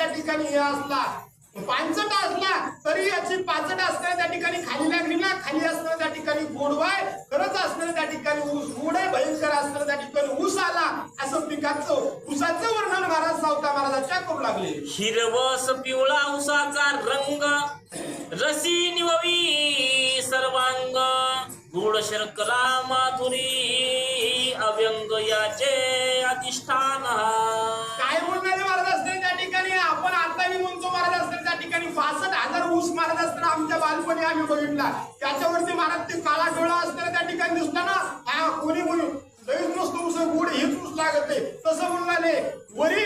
त्या ठिकाणी हे असला पाचट असला तरी याची पाचट असणार त्या ठिकाणी खाली लागली ना खाली असणार त्या ठिकाणी गोडवाय खरंच असणार त्या ठिकाणी ऊस गोड आहे भयंकर असणार त्या ठिकाणी ऊस आला असं पिकाचं ऊसाचं वर्णन महाराज सावता महाराजाच्या करू लागले. हिरवस पिवळा उसाचा रंग रसी निववी सर्वांग गुड शर्करा माधुरी अव्यंग याचे अधिष्ठान. काय बोलणारे महाराज असते त्या ठिकाणी आपण आता मी म्हणतो महाराज असते त्या ठिकाणी बासष्ट हजार ऊस मारत असताना आमच्या बालपणी आम्ही बघितला. त्याच्यावरती महाराज ते काळा डोळा असताना त्या ठिकाणी दिसला ना हा कोणी म्हणून? लईच नुसतं ऊस गोड हेच ऊस लागत नाही. तसं म्हणणारे वरी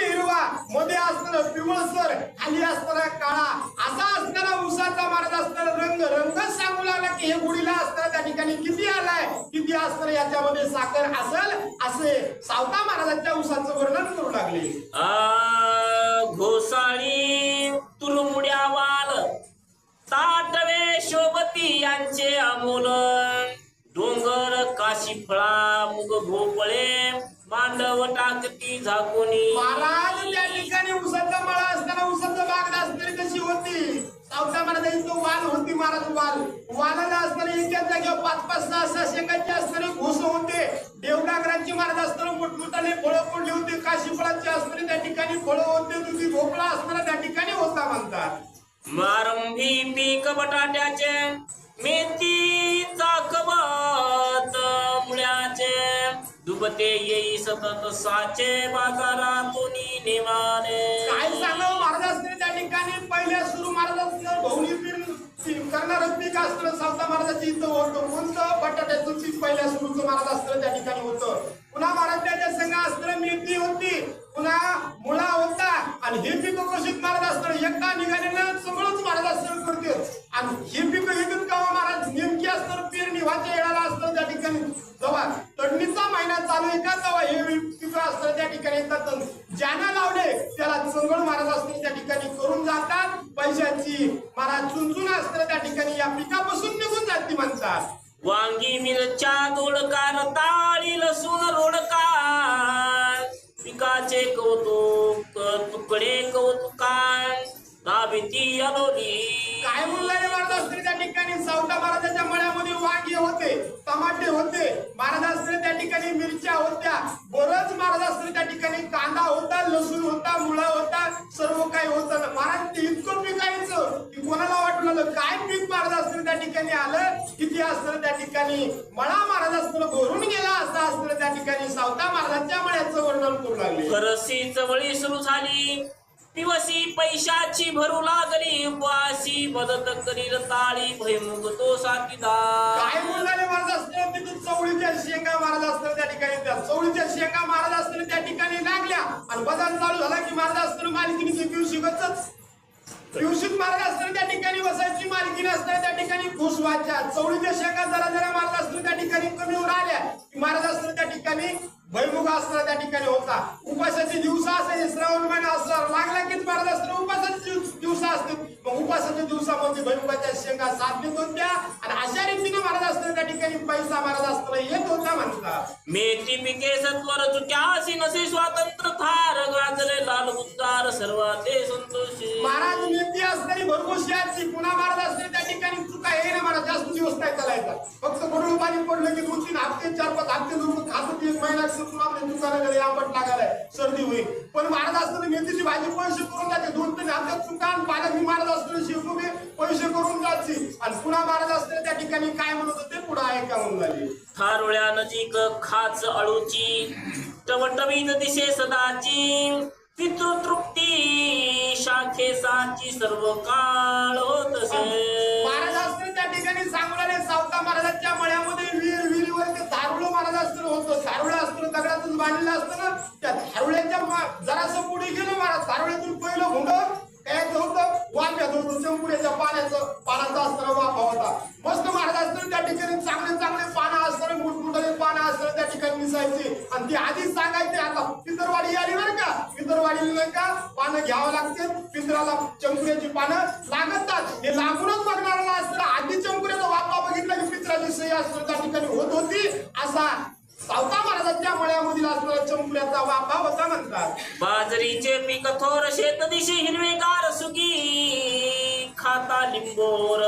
मध्ये असणारा पिवळसर खाली असणारा काळा असा असणारा ऊसाचा मारत असणारा रंग रंगच सांगू लागला की हे गुढीला असणारा त्या ठिकाणी किती आलाय? किती असणार? याच्यामध्ये साखर असल असे सावता महाराजांच्या ऊसाचं वर्णन करू लागले. आ, घोसाळी तुरमुड्या वाल ताटवे शोभती यांचे अमोल डोंगर काशी फळा मुग भोपळे मांडव टाकती झाकुनी. महाराज त्या ठिकाणी उसाचा मळा असताना उसाचा बाग असणारी कशी होती. सावता महाराजांची तो वाल होती महाराज वाल. वालाला असताना एकाच जागेवर पाच पाच सहा सहा शेकाचे असणारे घोस होते. देवडागरांची महाराज असताना मोठमोठाले फळं पडली होती. काशी फळाची असणारे त्या ठिकाणी फळं होते. दुधी भोपळा असणारा त्या ठिकाणी होता म्हणतात. मारंभी पीक बटाट्याचे कबत मुळ्याचे दुबते येई सतत साचे बाजारातून निवाने. काय सांगावं महाराज त्या ठिकाणी पहिल्या सुरू महाराज असणार बहुनी पीर करणार पीक असतं सावता महाराजाची इथं होतं कोणतं बटाट्याचं पीक पहिल्या सुरूचं महाराज असतं त्या ठिकाणी होतं. पुन्हा महाराज त्याच्या संघ असतं मिळती होती पुन्हा मुळा होता आणि हे पीक घोषित महाराज असतं एकदा ना टमाटे होते महाराज त्या ठिकाणी मिरच्या होत्या बरंच महाराज त्या ठिकाणी कांदा होता लसूण होता मुळा होता सर्व काही होतं. महाराज ते इतकं पिकायचं की कोणाला वाटलं काय पीक महाराज असते त्या ठिकाणी आलं? किती असतं त्या ठिकाणी? मळा महाराज असतं भरून गेला असं असलं त्या ठिकाणी. सावता महाराजांच्या मळ्याचं वर्णन करू लागले. करसी चवळी सुरू झाली. पिवसी पैशाची भरू लागली उपवासी मदत करील ताळी भयमुग तो साथीदार. काय बोलणारे महाराज असते तू चवळीच्या शेंगा महाराज असतं त्या ठिकाणी त्या. चवळीच्या शेंगा महाराज असतं त्या ठिकाणी लागल्या. आणि बदल चालू झाला की महाराज असताना मालकीने पिऊ गचच पिवशीत महाराज असताना त्या ठिकाणी बसायची मालकी असताना त्या ठिकाणी खुश व्हायच्या. चवळीच्या शेंगा जरा जरा महाराज असताना त्या ठिकाणी कमी होऊन आल्या की महाराज असताना त्या ठिकाणी भैमुख असताना त्या ठिकाणी होता उपासाचे दिवस असायचे श्रावण महिना असला लागला की महाराज असताना उपासाचे दिवस असते. मग उपासाच्या दिवसामध्ये भैमुखाच्या शेंगा साधनेत होत्या आणि अशा रीतीने महाराज असताना त्या ठिकाणी पैसा महाराज असताना येत होता म्हणतात मेथी पिके सत्वर तुट्यासी नसे स्वातंत्र्य थार गाजले लाल उद्गार सर्वाते संतोषी. महाराज नेती असणारी आजची पुन्हा महाराज असते त्या ठिकाणी चुका हे ना महाराज जास्त दिवस नाही चालायचा. फक्त बरोबर पाणी पडलं की दोन तीन हप्ते चार पाच हप्ते लोक खात एक महिना दुकानाकडे गेले आंबट लागायला सर्दी होईल. पण महाराज असताना मेथीची भाजी पैसे करून जाते. दोन तीन हप्त्यात चुका आणि पालक मी महाराज असताना शिवकुबे पैसे करून जायची आणि पुन्हा महाराज असताना त्या ठिकाणी काय म्हणत होते? पुढे ऐका म्हणून झाली थारोळ्या नजीक खाच अळूची टवटवीत दिशे सदाची पितृतृप्ती शाखेसाची सर्व काळ होतसे महाराज असताना त्या ठिकाणी सांगणारे सावता महाराजांच्या मळ्यामध्ये ते धारुळ म्हणतो थारुळा असतो दगडातून बांधलेला असतो ना त्या थारुळ्याच्या जरासं पुढे गेलं महाराज थारुळ्यातून पहिलं हुंड काय होत? वाफ्यात होत चंपुड्याच्या पाण्याचं पानाचा असताना वाफा होता. मस्त मारत असतं त्या ठिकाणी चांगले चांगले पानं असतं मोठमोठे पानं असतं त्या ठिकाणी मिसायची. आणि ती आधीच सांगायचे आता पितरवाडी आली बरं का? पितरवाडी नाही का? पानं घ्यावं लागते पितराला चंपुऱ्याची पानं लागतात. हे लागूनच बघणार असतं. आधी चंपुऱ्याचा वाफा बघितला की पित्राची सही असताना त्या ठिकाणी होत होती. असा सावता महाराजांच्या मळ्यामधील असणारा चंकुऱ्याचा वापा होता म्हणतात. बाजरीचे पीक थोर शेत दिशी हिरवेगार सुकी. खाता लिंबोर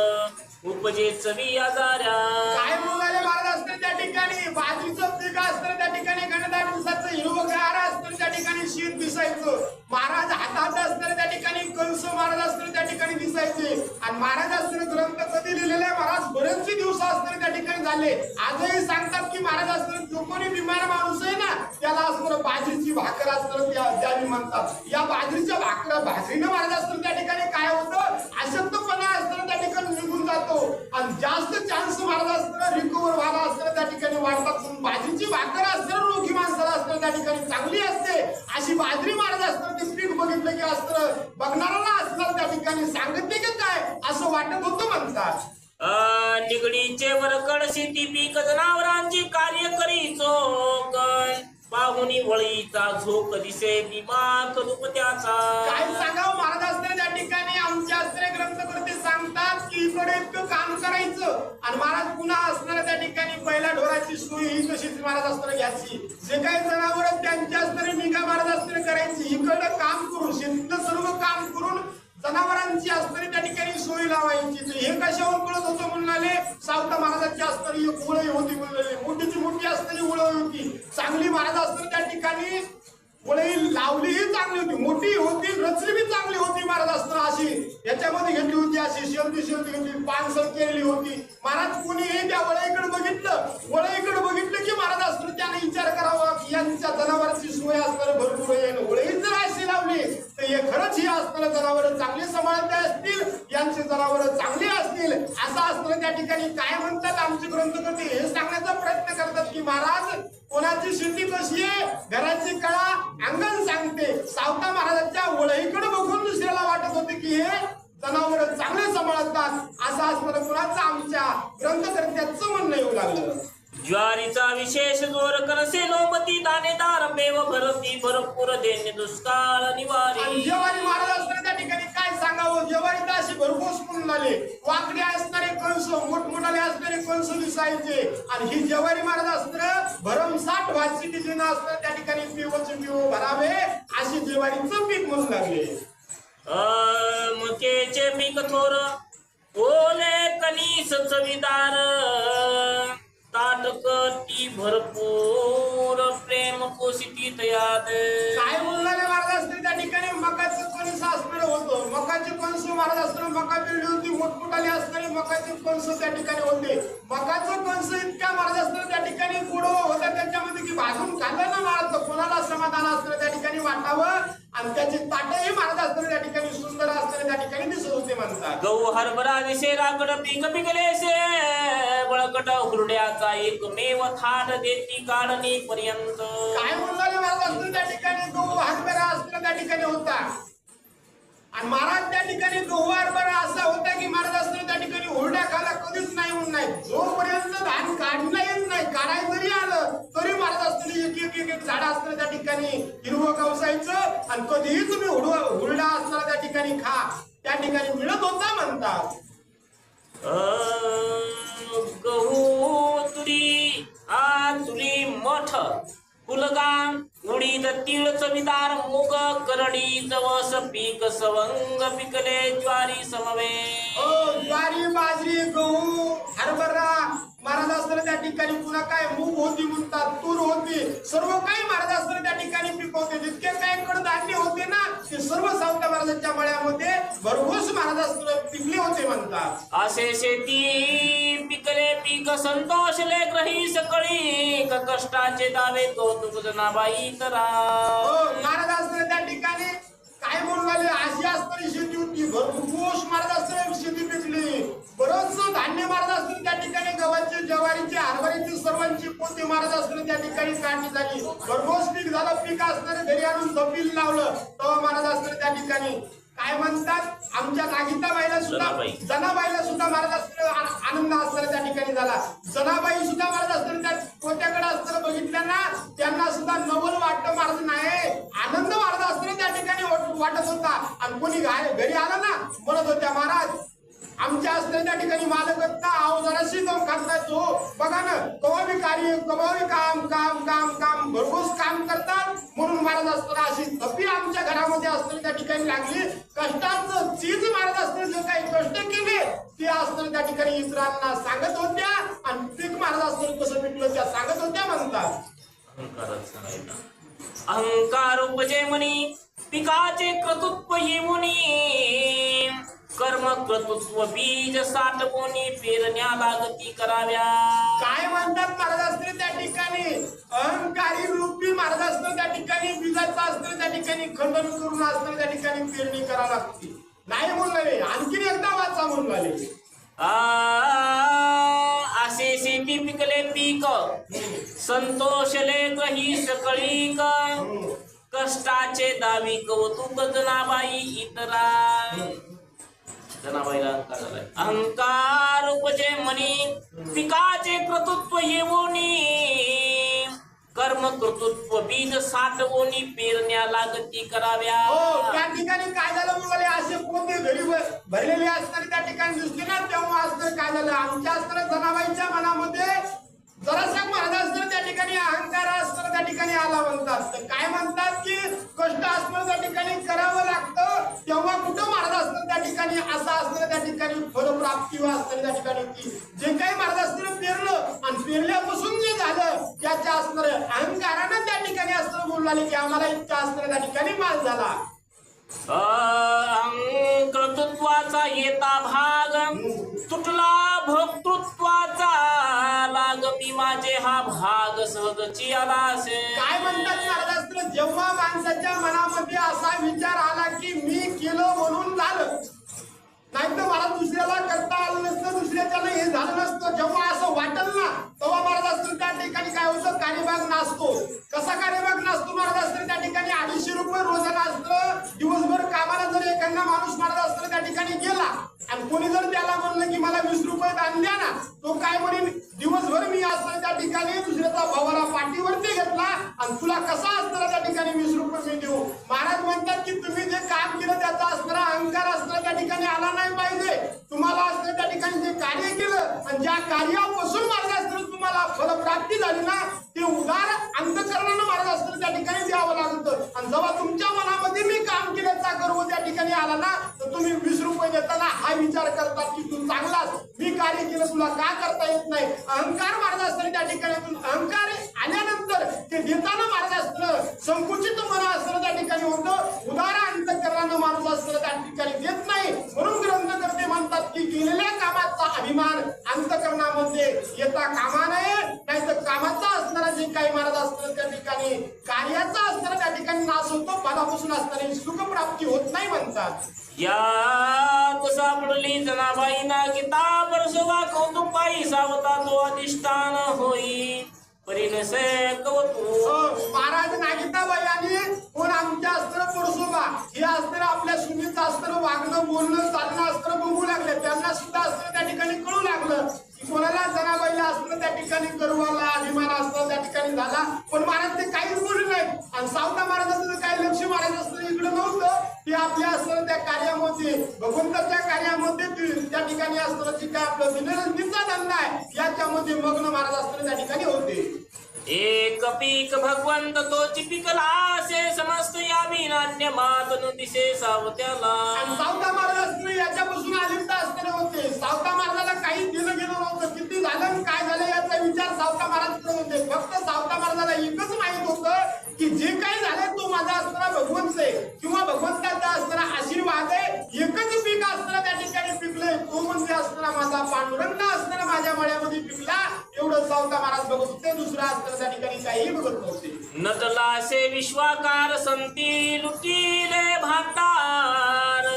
उपजे चवी आजाऱ्या. काय म्हणाले महाराज असते त्या ठिकाणी? बाजरीचं पीक असतं त्या ठिकाणी घनदाट दिवसाचं हिरवगार असतं त्या ठिकाणी शीत दिसायचं. महाराज हातात असताना त्या ठिकाणी कंस महाराज असताना त्या ठिकाणी दिसायचे. आणि महाराज असताना ग्रंथ वरती लिहिलेलं आहे? महाराज बरेचसे दिवस असताना त्या ठिकाणी झाले. आजही सांगतात की महाराज असताना जो कोणी बिमार माणूस आहे ना त्याला असताना बाजरीची भाकर असताना त्या द्यावी म्हणतात. या बाजरीच्या भाकर भाकरीनं महाराज असतो त्या ठिकाणी काय होतं? अशक्त असताना त्या ठिकाणी निघून जातो आणि जास्त चान्स महाराज असताना रिकवर व्हायला असताना त्या ठिकाणी वाढतात. म्हणून बाजरीची भाकर असताना रोगी माणसाला असताना त्या ठिकाणी चांगली असते. अशी बाजरी महाराज असताना ते पीक बघितलं की असतं. बघणाऱ्याला असणार त्या ठिकाणी सांगितले की काय? असं वाटत होतं म्हणतात. अ, निगडीचे वरकड शेती पीक जनावरांची कार्य करी चोक पाहुणी वळीचा झोक दिसे दिमाग दुपत्याचा. काय सांगावं महाराज असताना त्या ठिकाणी. आमचे असणारे ग्रंथकर्ते सांगतात की इकडे इतकं काम करायचं आणि महाराज पुन्हा असणाऱ्या त्या ठिकाणी पहिल्या ढोराची सोय ही कशीच महाराज असताना घ्यायची. जे काही जनावर त्यांच्या असणारे निगा महाराज असताना करायची. इकडं काम करून शेतीतलं सर्व काम करून जनावरांची असणारी त्या ठिकाणी सोय लावायची. हे कशावर कळत होतं म्हणाले? सावता महाराजांची असणारी एक होती म्हणाले मोठीची मोठी असणारी उळई होती. चांगली महाराज असताना त्या ठिकाणी वळी लावली ही चांगली होती मोठी होती रचली बी चांगली होती महाराज असताना अशी. याच्यामध्ये घेतली होती अशी शेवटी शेवटी घेतली पानसर केलेली होती. महाराज कोणीही त्या वळईकडे बघितलं वळईकडे बघितलं की महाराज असतो त्याने विचार करावा की यांच्या जनावरांची सोय असणार भरपूर येईल वळी जर अशी लावली तर हे खरंच ही असणारे जनावर चांगली सांभाळते असतील यांची जनावर चांगली असतील असं असताना त्या ठिकाणी काय म्हणतात आमचे ग्रंथकर्ते हे सांगण्याचा प्रयत्न करतात की महाराज कोणाची शेती कशी आहे? घराची कळा अंगण सांगते. सावता महाराजांच्या वळईकडे बघून दुसऱ्याला वाटत होते की हे जनावर चांगले सांभाळतात. असं असणारं कुणाचं आमच्या ग्रंथकर्त्याचं म्हणणं येऊ लागलं? ज्वारीचा विशेष जोर करसे लोमती दाणेदार पेव भरती भरपूर देणे दुष्काळ निवारी. जेवारी महाराज असताना त्या ठिकाणी काय सांगावं जेवारी तर अशी म्हणाले वाकडे असणारे कंस मोठमोठाले असणारे कंस दिसायचे. आणि ही जवारी महाराज असणार भरमसाठ भाजी दिली असणार त्या ठिकाणी पिवच पिव भरावे अशी जेवारीचं पीक म्हणून लागले. मकेचे पीक थोर ओले कनी चवीदार. ताटकटी भरपूर प्रेम पोषिती तयाद काय बोलणारे महाराज असते त्या ठिकाणी मकाचं कणस असणार होतं? मकाचे कणस महाराज असताना मका पेरली होती मोठमोठाली असणारे मकाचे कणस त्या ठिकाणी होते? मकाचं कणस इतक्या महाराज असताना त्या ठिकाणी गोडवा होता त्याच्यामध्ये की भाजून खाल्लं ना महाराज? तर कोणाला समाधान असतं त्या ठिकाणी वाटावं? आणि त्याची ताटही महाराज असताना त्या ठिकाणी सुंदर असताना त्या ठिकाणी दिसत होते म्हणतात. गहू हरभरा दिसे राकड पीक पिकलेसे बळकट हुरड्याचा एकमेव थाट देती काढणी पर्यंत. काय बोलणारे महाराज त्या ठिकाणी गहू हरभरा असणं त्या ठिकाणी होता. आणि महाराज त्या ठिकाणी गहू हरभरा असा होता की महाराज असणं त्या ठिकाणी हुरड्या खाला कधीच नाही होऊन नाही. जोपर्यंत धान काढता येत नाही काढाय जरी आलं तरी महाराज असताना एक एक एक एक झाड असणं त्या ठिकाणी हिरवं कवसायचं आणि कधीही तुम्ही हुडवा हुरडा असताना त्या ठिकाणी खा. त्या ठिकाणी मिळत होता म्हणतात. गहू तुरी आ तुरी मठ कुलगाम उडीद तीळ चवीदार मुग करडी जवस पीक सवंग पिकले ज्वारी समवे. ओ ज्वारी बाजरी गहू हरभरा महाराज असताना त्या ठिकाणी पुन्हा काय? मूग होती म्हणतात तूर होती. सर्व काही महाराज असताना त्या ठिकाणी पिकवते. जितके काही कडधान्य होते ना ते सर्व सावता महाराजांच्या मळ्यामध्ये भरघोस महाराज असताना पिकले होते म्हणतात. असे शेती पिकले पीक संतोष ले ग्रही सकळी कष्टाचे दावे कौतुक जनाबाई तरा हो महाराज असताना त्या ठिकाणी काय म्हणून राहिले अशी असणारी शेती होती. भरघोस महाराज असताना शेती पिकली बरंच धान्य महाराज असताना त्या ठिकाणी गव्हाची ज्वारीची हरभऱ्याची सर्वांची पोते महाराज असताना त्या ठिकाणी काढणी झाली. भरघोस पीक झालं पीक असणारे घरी आणून जमीन लावलं. तेव्हा महाराज असताना त्या ठिकाणी. काय म्हणतात? आमच्या नागिताबाईला सुद्धा जनाबाई. जनाबाईला सुद्धा महाराज आ- आनंद असताना त्या ठिकाणी झाला. जनाबाई सुद्धा महाराज असताना त्या कोट्याकडे असताना बघितलं ना त्यांना सुद्धा नवल वाटतं महाराज नाही. आनंद महाराज असताना त्या ठिकाणी वाट- वाटत होता. आणि कोणी घरी आला ना म्हणत होत्या महाराज आमच्या असलेल्या त्या ठिकाणी मालक होता जराशी जाऊन करताय तो. बघा ना कवाबी कार्य कवाबी काम काम काम काम भरघोस काम करतात. म्हणून महाराज असताना अशी थपी आमच्या घरामध्ये असताना त्या ठिकाणी लागली. कष्टाचं चीज महाराज असताना जे काही कष्ट केले ते असताना त्या ठिकाणी इतरांना सांगत होत्या. आणि पीक महाराज असताना कसं भेटलं त्या सांगत होत्या म्हणतात. अहंकार उपजे म्हणी पिकाचे कर्तृत्व येऊनी कर्म कर्तृत्व बीज साठवणी पेरण्या लागती कराव्या. काय म्हणतात महाराज असताना त्या ठिकाणी? अहंकारी रूपी महाराज असताना त्या ठिकाणी बीजाचं असताना त्या ठिकाणी खंडन करून असताना त्या ठिकाणी पेरणी करावी लागते. नाही म्हणले आणखीन एकदा वाचा म्हणले आ, असे शेती पिकले पीक. संतोषले ग्रही सकळीक. कष्टाचे दावी कौतुक जनाबाई इतरा जनाबाईला अहंकार झालाय. अहंकार उपजे म्हणी पिकाचे कर्तृत्व येऊनी कर्म कर्तृत्व बीज साठवणी पेरण्या लागती हो कराव्या त्या ठिकाणी काय झालं मुलाले असे कोणते घरी भ- भरलेले असताना त्या ठिकाणी दिसले ना तेव्हा असताना काय झालं? आमच्या असताना जनाबाईच्या मनामध्ये जरासा महाराज असताना त्या ठिकाणी अहंकार असताना त्या ठिकाणी आला म्हणतात. तर काय म्हणतात की कष्ट असताना त्या ठिकाणी करावं लागतं तेव्हा कुठं महाराज असताना त्या ठिकाणी ठिकाणी फलप्राप्ती असताना त्या ठिकाणी जे काही महाराज असताना पेरलं आणि पेरल्यापासून जे झालं त्याच्या असणार अहंकारानं त्या ठिकाणी असताना बोलू लागले की आम्हाला इच्छा असताना त्या ठिकाणी माल झाला. कर्तृत्वाचा येता भाग तुटला भोक्तृत्वाचा लाग मी माझे हा भाग सहजची आला असे. काय म्हणतात महाराज असताना जेव्हा माणसाच्या मनामध्ये असा विचार आला की मी केलं म्हणून झालं नाही तर मला दुसऱ्याला करता आलं नसतं दुसऱ्याच्यानं हे झालं नसतं. जेव्हा असं वाटल ना तेव्हा महाराज असतील त्या ठिकाणी काय होतं? कार्यभाग नाचतो. कसा कार्यभाग नाचतो महाराज असतील त्या ठिकाणी अडीचशे रुपये रोजानं असतं दिवसभर कामाला जर एखादा माणूस महाराज असतं त्या ठिकाणी गेला आणि कोणी जर त्याला म्हणलं की मला वीस रुपये दान द्या ना तो काय म्हणेल दिवसभर मी असताना त्या ठिकाणी दुसऱ्याचा भावाला पाठीवरती घेतला आणि तुला कसा असताना त्या ठिकाणी वीस रुपये मी देऊ महाराज म्हणतात की तुम्ही जे काम केलं त्याचा असणारा अहंकार असताना त्या ठिकाणी आला नाही पाहिजे तुम्हाला असताना त्या ठिकाणी जे कार्य केलं आणि ज्या कार्यापासून महाराज असताना तुम्हाला त्यांना ते उदार अंतकरणानं महाराज असताना त्या ठिकाणी द्यावं लागतं. आणि जेव्हा तुमच्या मनामध्ये मी काम केल्याचा गर्व त्या ठिकाणी आला ना तर तुम्ही वीस रुपये देताना हा विचार करतात की तू चांगलाच मी कार्य केलं तुला का करता येत नाही? अहंकार महाराज असताना त्या ठिकाणी अहंकार आल्यानंतर ते देताना महाराज असतं संकुचित मन असताना त्या ठिकाणी होतं. उदार अंतकरणानं माणूस असतं त्या ठिकाणी देत नाही. म्हणून ग्रंथकर्ते म्हणतात की केलेल्या काम अभिमान अंतकरणामध्ये येता कामा नये नाही तर कामाचा असणारा जे काही महाराज असतं त्या ठिकाणी कार्याचा असणारा त्या ठिकाणी नाश होतो फलापासून असणारी सुखप्राप्ती होत नाही म्हणतात. यात सापडली जनाबाई ना गीता परसोबा कौतुक पायी सावता तो अधिष्ठान होई. परिणसे कवतू. अं, महाराज नागिताबाई आणि कोण आमच्या असतं परसोबा हे असतं आपल्या सुनीचं असतं वागणं बोलणं चालणं असतं त्या ठिकाणी असतं जे काय आपलं दिनरंजीचा धंदा आहे याच्यामध्ये मग्न महाराज असताना त्या ठिकाणी होते. एक पीक भगवंत तोची पिकला असे समस्त या विनान्य मातनु दिसे सावत्याला. आणि सावता महाराज असताना याच्यापासून अलिप्त असताना होते. सावता महाराजाला काही दिलं गेलं नव्हतं. किती झालं आणि काय झालं याचा विचार सावता महाराज होते. फक्त सावता महाराजाला एकच माहीत होतं की जे काही झालं तो माझा असणारा भगवंत आहे किंवा भगवंताचा असणारा आशीर्वाद आहे एकच पीक असताना त्या ठिकाणी पिकले तो म्हणजे असणारा माझा पांडुरंग असणारा माझ्या मळ्यामध्ये पिकला एवढं सावता महाराज बघत ठिकाणी काही बघत नव्हते. नटलासे विश्वाकार संती लुटिले भातार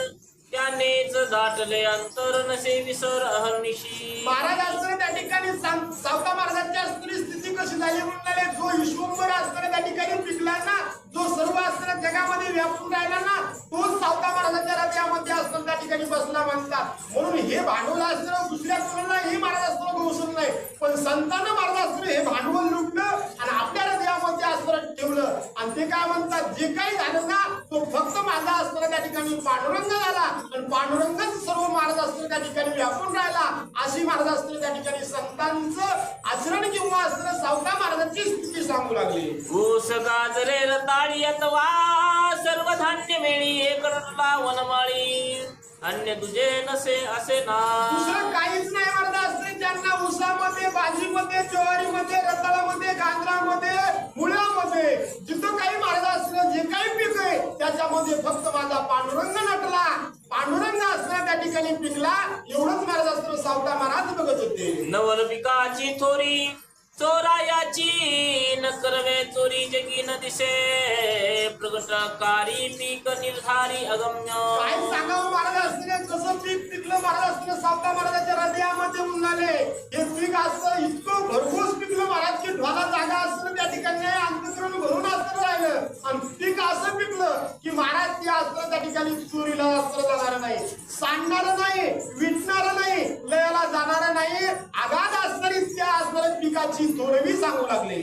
त्यानेच दाटले अंतर नसे विसर अहर्निशी. महाराज असताना त्या ठिकाणी सांग- सावता महाराजांच्या स्थिती कशी झाली म्हणाले जो विश्वंभर असताना त्या ठिकाणी पिकला ना जो सर्व असताना जगामध्ये व्यापून राहिला ना तो सावता महाराजांच्या राज्यात हृदयामध्ये असतं त्या ठिकाणी बसला म्हणतात म्हणून हे भांडवल असणं दुसऱ्या कोणालाही महाराज असणं बहुसून नाही. पण संतांना महाराज असणं हे ते काय म्हणतात? जे काही झालं ना तो फक्त माझा असताना त्या ठिकाणी पांडुरंग झाला. आणि पांडुरंगच सर्व महाराज असताना त्या ठिकाणी व्यापून राहिला. अशी महाराज असताना त्या ठिकाणी संतांचं आचरण किंवा असताना सावता महाराजांची स्थिती सांगू लागली. ऊस गाजरे रताळी अथवा सर्व धान्य मेळी एक वनमाळी अन्य तुझे नसे असे ना. दुसरं काहीच नाही महाराज असते त्यांना ऊसामध्ये भाजीमध्ये ज्वारीमध्ये रताळामध्ये गांजरामध्ये मुळामध्ये जिथं काही महाराज असलं जे काही पीक आहे त्याच्यामध्ये फक्त माझा पांडुरंग नटला. पांडुरंग असला त्या ठिकाणी पिकला एवढंच महाराज असतं सावता महाराज बघत होते. नवल पिकाची थोरी चोरायाची न करवे चोरी जगी न दिसे प्रगटकारी पीक निर्धारी अगम्य. काय सांगावं महाराज कसं पीक पिकलं महाराज असतं सावता महाराजाच्या हृदयामध्ये उन्हाले. हे पीक असतं इतकं भरघोस पिकलं महाराज की ढोला जागा असतं त्या ठिकाणी अंतकरण भरून असतं राहिलं. आणि पीक असं पिकलं की महाराज ते असतं त्या ठिकाणी चोरीला असलं जाणार नाही. सांगणार नाही विटणार नाही लयाला जाणार नाही. आघात असणारी त्या असणाऱ्या पिकाची थोडवी सांगू लागले.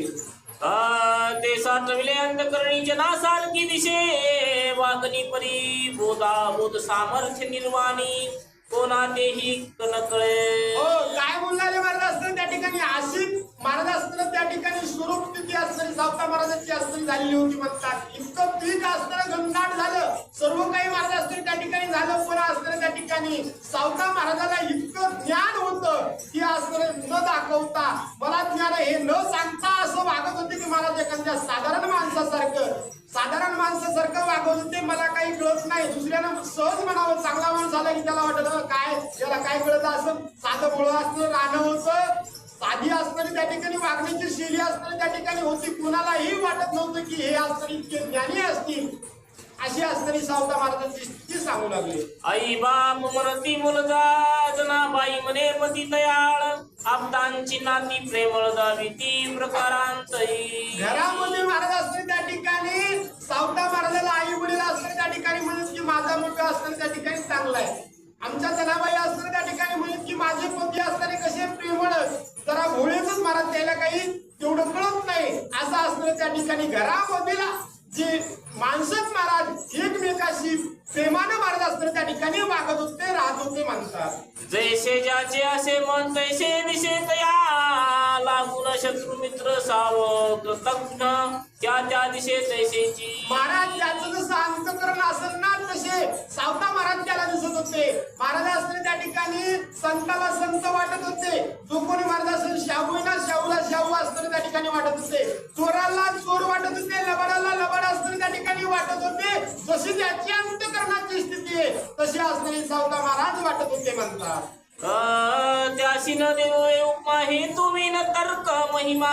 ते ते साठविले अंधकरणीचे नासारखी दिशे वागणी परी बोधा बोध सामर्थ्य निर्वाणी. कोणानेही न कळे हो काय बोलणारे महाराज असतं त्या ठिकाणी? आशिक महाराज असताना त्या ठिकाणी स्वरूप स्थिती असताना सावता महाराजांची असताना झालेली होती म्हणतात. इतकं पीक असताना गंगाट झालं. सर्व काही महाराज असतील त्या ठिकाणी झालं पण असताना त्या ठिकाणी? सावता महाराजाला इतकं ज्ञान होतं की असताना न दाखवता. मला ज्ञान हे न सांगता असं वागत होते की महाराज एखाद्या साधारण माणसासारखं. साधारण माणसासारखं वागवत होते मला काही कळत नाही. दुसऱ्यानं सहज म्हणावं चांगला माणूस झाला की त्याला वाटत "अं, काय? त्याला काय कळत असं? साधं मुळं असतं राहणं होतं साधी असणारी त्या ठिकाणी वागण्याची शैली असणारी त्या ठिकाणी होती. कुणालाही वाटत नव्हतं की हे असणारी इतके ज्ञानी असतील. अशी असणारी सावता महाराजांची स्थिती सांगू लागली. आई बाप मनती मुलगा जनाबाई मने पती दयाळ. आपदांची नाती प्रेमळ दावी ती प्रकारांतही घरामध्ये महाराज असताना त्या ठिकाणी सावता महाराजाला आई वडील असताना त्या ठिकाणी म्हणत की माझा मुलगा असताना त्या ठिकाणी चांगला आहे. आमच्या जनाबाई असताना त्या ठिकाणी म्हणत की माझे पती असताना कसे प्रेमळ जरा भोळेच महाराज त्याला काही तेवढं कळत नाही. असं असताना त्या ठिकाणी घरामधीला जे माणसंच महाराज एकमेकाशी प्रेमानं महाराज असतं त्या ठिकाणी वागत होते राहत होते म्हणतात. जैसे ज्याचे असे मन तैसे दिसे तया लागून मित्र सावक तज्ञ त्या त्या दिशे तैसेची महाराज त्याचं जसं अंतकरण असेल ना तसे सावता महाराज त्याला दिसत होते. महाराज असले त्या ठिकाणी संताला संत वाटत होते. जो कोणी महाराज असेल शाहू ना शाहूला शाहू असताना त्या ठिकाणी वाटत होते. चोराला चोर वाटत होते लबाडाला लबाड असताना त्या ठिकाणी वाटत होते. जशी त्याची अंतकरणाची स्थिती आहे तशी असणारी सावता महाराज वाटत होते म्हणतात. त्याशी न देव उपमा तुम्ही नंतर तर्क महिमा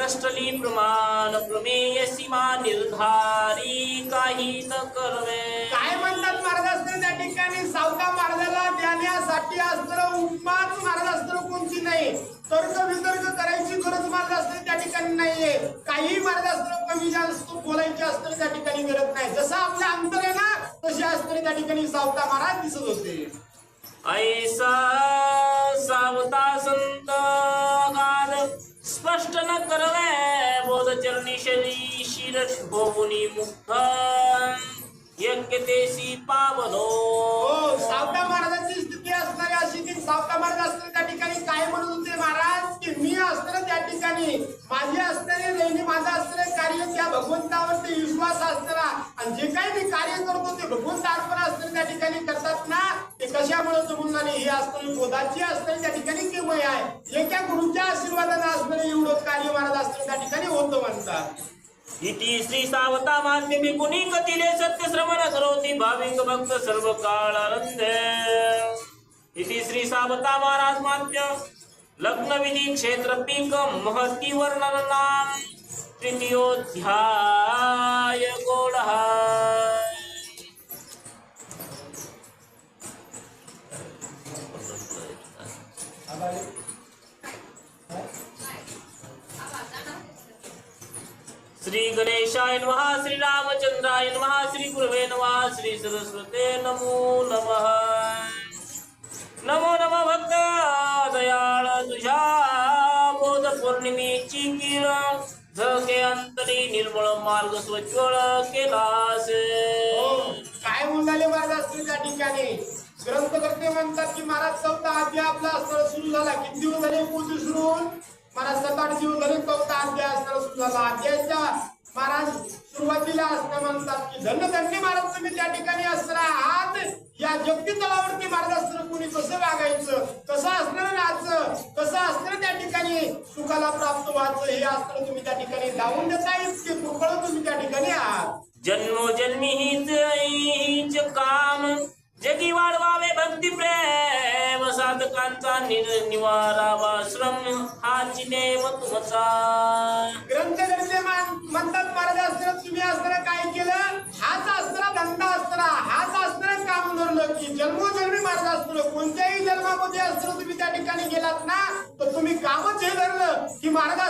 नष्टली प्रमाण प्रमेय सीमा निर्धारी काही न करवे. काय म्हणतात महाराज त्या ठिकाणी? सावका महाराजाला देण्यासाठी अस्त्र उपमाच महाराज कोणती नाही? तर्क वितर्क करायची गरज महाराज त्या ठिकाणी नाहीये. काही महाराज कमी जास्त बोलायचे अस्त्र त्या ठिकाणी मिळत नाही. जसं आपलं अंतर आहे ना तशी अस्त्र त्या ठिकाणी सावता महाराज दिसत होते. ऐसा सावता संत गाद स्पष्ट न करवे बोध चरणी शरी शिर भोवनी मुक्त यज्ञ देशी पावनो हो, सावता महाराजांची स्थिती असणारी अशी की सावता महाराज असताना त्या ठिकाणी काय म्हणत होते महाराज? की मी असताना त्या ठिकाणी. माझे असणारे नेहमी माझं असणारे कार्य त्या भगवंतावरती विश्वास असताना आणि जे काही मी कार्य करतो त्याच्यामुळे कशामुळे हे असणारी गोदाची असणारी त्या ठिकाणी किमय आहे. एका गुरुच्या आशीर्वादाने असतं एवढं कार्य महाराज असताना त्या ठिकाणी होतं म्हणतात. इति श्री सावता माध्यमे कुणी कथिले सत्य श्रवण करोति भाविक भक्त सर्व काळ इति श्री सावता महाराज माध्य लग्न विधी क्षेत्र पीक महती वर्णन नाम. तृतीयोध्याय गोडहा श्री गणेशाय नमः श्री रामचंद्राय नमः श्री गुरवे नमः श्री सरस्वते नमो नमः। नमो नम भक्त दयाळ तुझ्या बोध पौर्णिमेची किळ झके अंतरी निर्मळ मार्ग स्वच्छ केलास। हो, काय म्हणाले महाराज असतील त्या ठिकाणी? ग्रंथकर्ते म्हणतात की महाराज चौथा अध्याय आपला असताना सुरू झाला. किती दिवस झाले पूजा सुरू होऊन महाराज सात आठ दिवस झाले चौथा अध्याय असताना सुरू झाला. अध्यायाच्या महाराज सुरुवातीला असताना म्हणतात की धन्य धन्य महाराज तुम्ही त्या ठिकाणी असणार आहात. या जगती तलावरती महाराज असणं कुणी कसं वागायचं? कसं असणार राहायचं? कसं असणार त्या ठिकाणी? सुखाला प्राप्त व्हायचं? हे असणं तुम्ही त्या ठिकाणी लावून देता इतके कृपळ तुम्ही त्या ठिकाणी आहात. जन्मोजन्मी हीच काम. जगी वाढवावे भक्ती प्रेम साधकांचा नि- निवारावा श्रम हा नेम तुमचा. ग्रंथ म्हणतात महाराज असताना तुम्ही असताना काय केलं? हाच असताना धंदा असताना हाच असताना काम धरलं की जन्मोजन्मी महाराज असताना कोणत्याही जन्मामध्ये अस्त्र तुम्ही त्या ठिकाणी गेलात ना तर तुम्ही कामच हे धरलं की महाराज